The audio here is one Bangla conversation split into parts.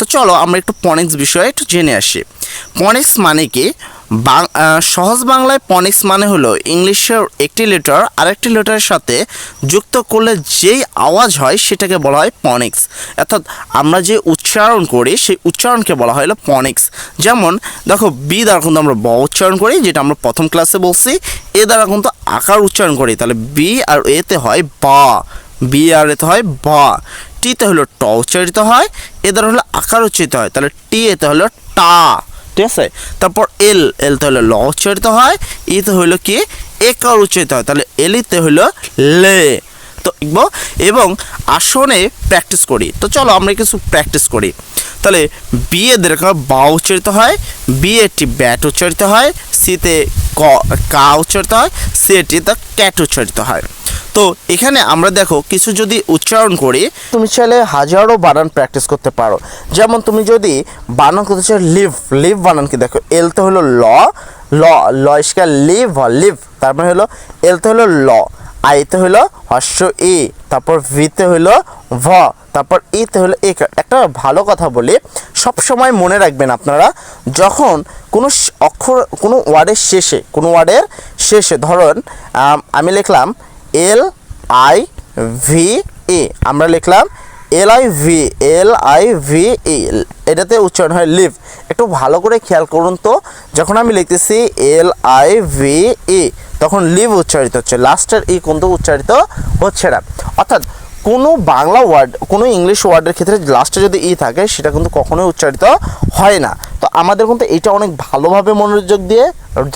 তো চলো আমরা একটু পনিক্স বিষয়ে একটু জেনে আসি। পনিক্স মানে কি? সহজ বাংলায় পনিক্স মানে হলো ইংলিশের একটি লেটার আরেকটি লেটারের সাথে যুক্ত করলে যেই আওয়াজ হয় সেটাকে বলা হয় পনিক্স। অর্থাৎ আমরা যে উচ্চারণ করি সেই উচ্চারণকে বলা হয় হলো পনিক্স। যেমন, দেখো, বি দ্বারা কিন্তু আমরা ব উচ্চারণ করি, যেটা আমরা প্রথম ক্লাসে বলছি। এ দ্বারা কিন্তু আকার উচ্চারণ করি। তাহলে বি আর এতে হয় বা। বি আর এতে হয় বা। টিতে হলো ট উচ্চারিত হয়, এ দ্বারা হলো আকার উচ্চারিত হয়। তাহলে টি এতে হলো টা, ঠিক আছে? তারপর এল এলতে হলো ল উচ্চারিত হয় ইতে হলো কি? একার উচ্চারিত হয়। তাহলে এলিতে হলো লে। তো এবং আসনে প্র্যাকটিস করি। তো চলো আমরা কিছু প্র্যাকটিস করি। তাহলে বি এ দেখা বা উচ্চারিত হয়, বি এটি ব্যাট উচ্চারিত হয় সিতে ক, কা উচ্চারিত হয়, সি এটি তা ক্যাট উচ্চারিত হয়। তো এখানে আমরা দেখো কিছু যদি উচ্চারণ করি, তুমি চাইলে হাজারো বানান প্র্যাকটিস করতে পারো। যেমন তুমি যদি বানান করতে চাও লিভ লিভ বানান কি দেখো এলতে হলো ল ল ল ইস্কার লিভ লিভ, তার মানে হলো এলতে হলো ল আইতে হলো হর্ষ, এ, তারপর ভিতে হলো ভ, তারপর ইতে হলো এক একটা ভালো কথা বলি, সব সময় মনে রাখবেন আপনারা, যখন কোনো অক্ষর, কোনো ওয়ার্ডের শেষে, কোনো ওয়ার্ডের শেষে, ধরুন আমি লিখলাম এল আই ভি ই আমরা লিখলাম L I V L I V E এটাতে উচ্চারণ হয় লিভ একটু ভালো করে খেয়াল করুন তো, যখন আমি লিখতেছি এল আই ভি ই তখন লিভ উচ্চারিত হচ্ছে লাস্টের ই কিন্তু উচ্চারিত হচ্ছে না। অর্থাৎ কোনো বাংলা ওয়ার্ড কোনো ইংলিশ ওয়ার্ডের ক্ষেত্রে লাস্টে যদি ই থাকে, সেটা কিন্তু কখনোই উচ্চারিত হয় না। তো আমাদের কিন্তু এটা অনেক ভালোভাবে মনোযোগ দিয়ে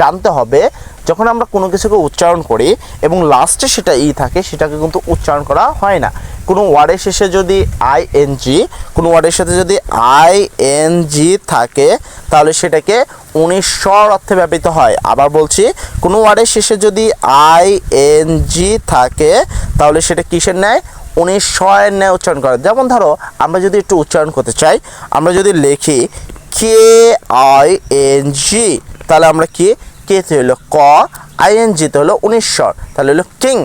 জানতে হবে যখন আমরা কোনো কিছুকে উচ্চারণ করি এবং লাস্টে সেটা ই থাকে, সেটাকে কিন্তু উচ্চারণ করা হয় না। কোনো ওয়ার্ডের শেষে যদি আই এন জি কোনো ওয়ার্ডের সাথে যদি আই এন জি থাকে, তাহলে সেটাকে উনিশর অর্থে ব্যবহৃত হয়। আবার বলছি, কোনো ওয়ার্ডের শেষে যদি আই এন জি থাকে, তাহলে সেটা কিসের ন্যায়? উনিশ ন্যায় উচ্চারণ করে। যেমন ধরো, আমরা যদি একটু উচ্চারণ করতে চাই, আমরা যদি লিখি কে আই এন জি তাহলে আমরা কি? কেতে হলো ক আইএনজিতে হলো উনিশর তাহলে হলো কিং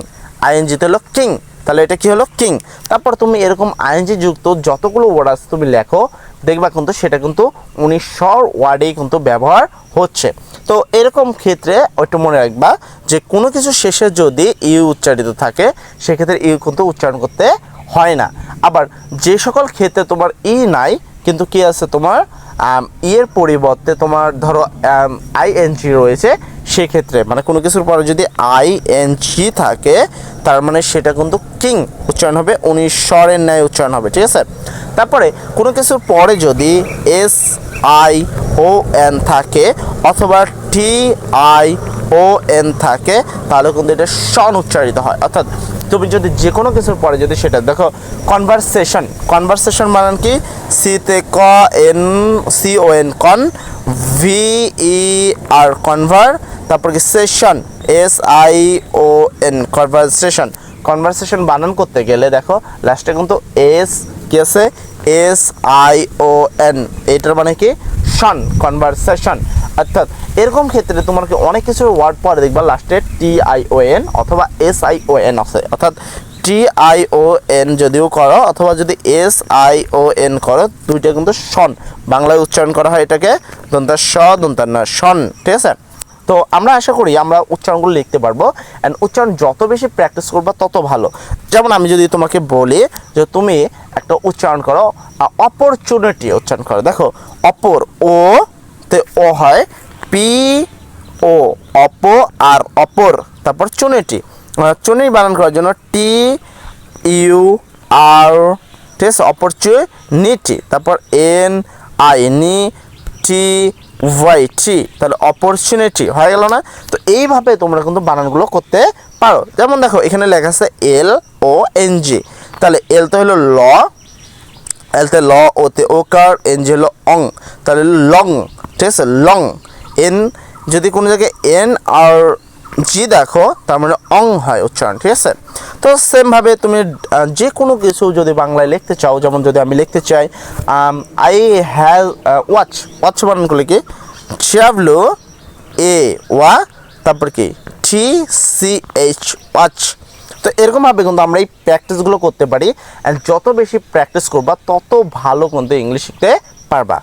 আইএনজিতে হলো কিং তাহলে এটা কি হলো কিং তারপর তুমি এরকম আইএনজি যুক্ত যতগুলো ওয়ার্ড আছে তুমি লেখো, দেখবা কিন্তু সেটা কিন্তু উনিশর ওয়ার্ডেই কিন্তু ব্যবহার হচ্ছে। তো এরকম ক্ষেত্রে ওইটা মনে রাখবা যে কোনো কিছু শেষে যদি ইউ উচ্চারিত থাকে, সেক্ষেত্রে ইউ কিন্তু উচ্চারণ করতে হয় না। আবার যে সকল ক্ষেত্রে তোমার ই নাই কিন্তু কি আছে তোমার? ইয়ের পরিবর্তে তোমার ধরো আইএনজি রয়েছে, সেক্ষেত্রে মানে কোনো কিছুর পরে যদি আইএনজি থাকে, তার মানে সেটা কিন্তু কিং উচ্চারণ হবে উনিশ স্বরের ন্যায় উচ্চারণ হবে, ঠিক আছে? তারপরে, কোনো কিছুর পরে যদি এস আই ও এন থাকে, অথবা টি আই ও এন থাকে, তাহলে কিন্তু এটা সন উচ্চারিত হয়। অর্থাৎ তুমি যদি যে কোনো কিছুর পরে যদি সেটা, দেখো কনভারসেশন কনভারসেশন মানে কি? সিতে ক এন সি ও এন কন ভি ই আর কনভার তারপর কি session S I O N conversation conversation বানান করতে গেলে, দেখো লাস্টে কিন্তু এস কি আছে? এস আই ও এন এটার মানে কি? শন কনভারসেশন অর্থাৎ এরকম ক্ষেত্রে তোমার কি অনেক কিছু ওয়ার্ড পরে দেখবা লাস্টে টি আই ও এন অথবা এস আই ও এন আছে। অর্থাৎ টি আই ও এন যদিও করো অথবা যদি এস আই ও এন করো, দুইটা কিন্তু শন বাংলায় উচ্চারণ করা হয় এটাকে। দন্তার স দন্তার না শন ঠিক আছে? তো আমরা আশা করি আমরা উচ্চারণগুলো লিখতে পারব। অ্যান্ড উচ্চারণ যত বেশি প্র্যাকটিস করবা, তত ভালো। যেমন আমি যদি তোমাকে বলি যে তুমি একটা উচ্চারণ করো অপরচুনিটি উচ্চারণ করো। দেখো, অপর ও ও হয় পি, ও, অপ আর অপর। তারপর চুনিটি। চুনি বানান করার জন্য টি, ইউ, আর, ঠিক আছে অপরচুনিটি তারপর এন, আই, নি, টি, ওয়াই, টি। তাহলে অপরচুনিটি হয়ে গেল না? তো এইভাবে তোমরা কিন্তু বানানগুলো করতে পারো। যেমন দেখো, এখানে লেখা আছে এল, ও, এন, জি। তাহলে এল তো হলো ল এলতে ল ওতে ওকার এন, জি হলো অং। তাহলে লং। ঠিক আছে? লং। এন যদি কোনো জায়গায় এন আর জি দেখো, তার মানে অং হয় উচ্চারণ, ঠিক আছে? তো সেমভাবে তুমি যে কোনো কিছু যদি বাংলায় লিখতে চাও, যেমন যদি আমি লিখতে চাই আই হ্যাভ ওয়াচ ওয়াচ বানান করলে কি? ট্রাভলো এ ওয়া তারপর কি? টি সি এইচ ওয়াচ তো এরকমভাবে কিন্তু আমরা এই প্র্যাকটিসগুলো করতে পারি অ্যান্ড যত বেশি প্র্যাকটিস করবা, তত ভালো কিন্তু ইংলিশ শিখতে পারবা।